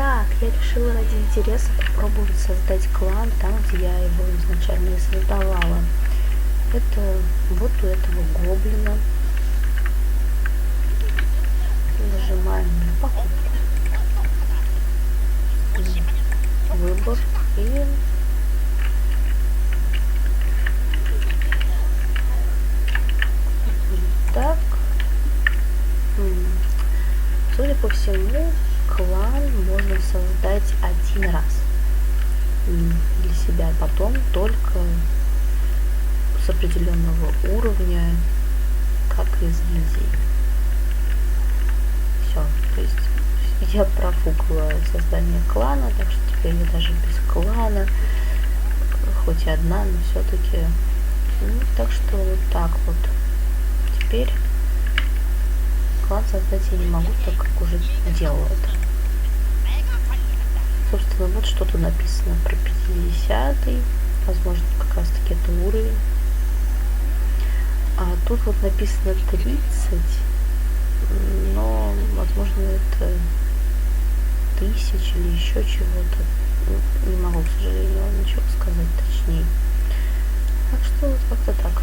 Так, я решила ради интереса попробовать создать клан там, где я его изначально и создавала. Это вот у этого гоблина. Нажимаем на покупку. Выбор и так. Судя по всему, клан можно создать один раз для себя, потом только с определенного уровня, как из гильдии. Все, то есть я профукала создание клана, так что теперь я даже без клана, хоть и одна, но все-таки. Ну, так что вот так вот. Теперь клан создать я не могу, так как уже делала это. Собственно, вот что-то написано про 50 Возможно, как раз таки это уровень. А тут вот написано 30, но, возможно, это тысяч или еще чего-то. Ну, Не могу, к сожалению, ничего сказать точнее. Так что вот как-то так.